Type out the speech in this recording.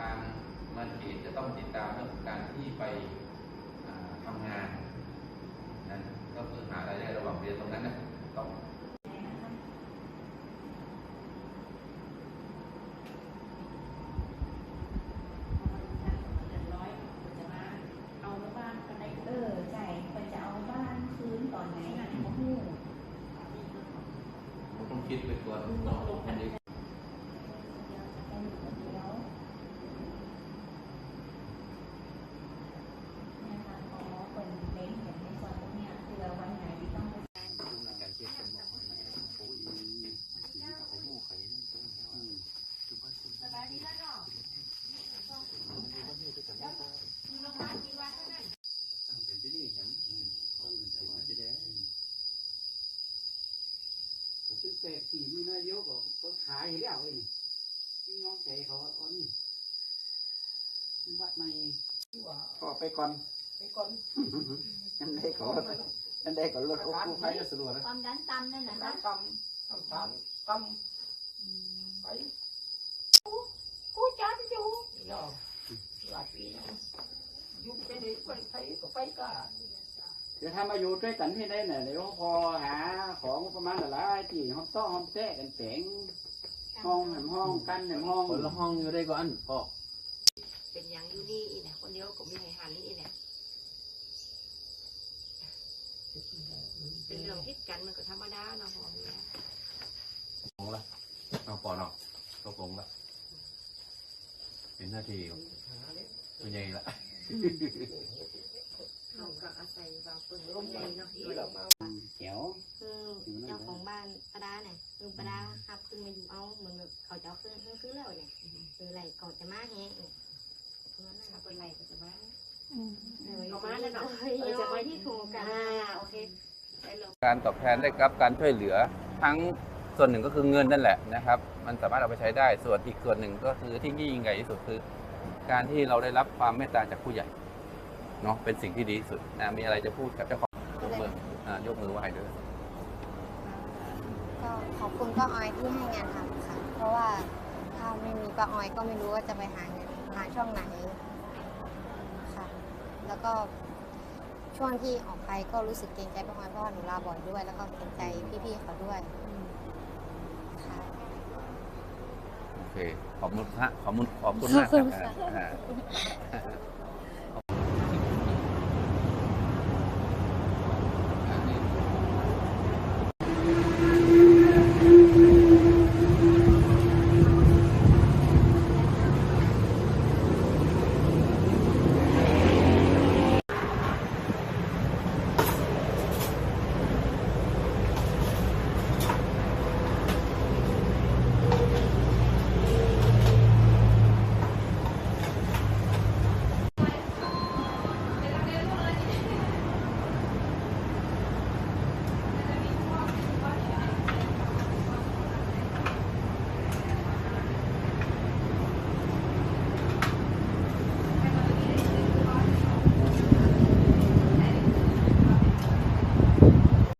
ทางมันเขตจะต้องติดตามเรื่องของการที่ไปอ่าทำงานนะก็คือหารายได้ระหว่างเรียนตรงนั้นนะต้องเออใช่มันจะเอาบ้านคืนตอนไหนนะโอ้โหต้องคิดไปก่อนอันนี้ เดี๋ยวจะเป็นคนเดียวเนี่ยค่ะขอเป็นเล้งอย่างในส่วนตรงเนี้ยเผื่อวันไหนที่ต้องไป ซึ่งแปดสี่มีน้อยเดียวก็ก็ขายให้แล้วเองพี่น้องใจเขาเอานี่วัดไม่ก็ไปก่อนไปก่อนนั่นได้ขอนั่นได้ขอรถกู้ภัยก็สะดวกนะความดันต่ำนั่นนะน้ำคะตำน้ำตาลตำไปกูจันอยู่เนาะหลายปีแล้วยุ่งไปเลยไปไปก็ไปก็ เดี๋ยวถ้ามาอยู่ด้วยกันที่ได้เนี่ยเดี๋ยวพอหาของประมาณหลายที่ห้องต้อห้องแท้กันแสงห้องแหมห้องกันแหมห้องคนละห้องอยู่ได้ก่อนพ่อเป็นอย่างอยู่นี่อีเนี่ยคนเดียวก็มีให้หันอีเนี่ยเป็นเรื่องพิษกันมันก็ธรรมดาเนาะพ่อเนี่ยลงละเอาปอนออกตกลงละเป็นหน้าที่เป็นไงละ เราก็อาศัยบางคนร่มใหญ่เนาะที่เรามาเขียวคือเจ้าของบ้านปาดาเนี่ยคือปาดาขับขึ้นมาอยู่เอาเหมือนแบบเขาจะเอาขึ้นขึ้นขึ้นแล้วเนี่ยคือไรก่อนจะมาแฮะเนี่ยเพราะฉะนั้นน่ะเป็นไรก็จะมาเอามาแล้วเนาะเออจะไปที่โครงการอ่าโอเคได้เลยการตอบแทนได้รับการช่วยเหลือทั้งส่วนหนึ่งก็คือเงินนั่นแหละนะครับ มันสามารถเอาไปใช้ได้ส่วนอีกส่วนหนึ่งก็คือที่ยิ่งใหญ่ที่สุดคือ การที่เราได้รับความเมตตาจากผู้ใหญ่ เนาะเป็นสิ่งที่ดีที่สุดนะมีอะไรจะพูดกับเจ้าของยกมืออ่ายกมือไหว้ด้วยก็ขอบคุณป้าออยที่ให้งานทำค่ะ เพราะว่าถ้าไม่มีป้าออยก็ไม่รู้ว่าจะไปหาเงินหาช่องไหนค่ะ แล้วก็ช่วงที่ออกไปก็รู้สึกเกรงใจป้าออยเพราะว่าหนูลาบ่อยด้วย แล้วก็เกรงใจพี่ๆเขาด้วยค่ะ โอเค ขอบคุณฮะขอบคุณขอบคุณมากครับอ่าอ่า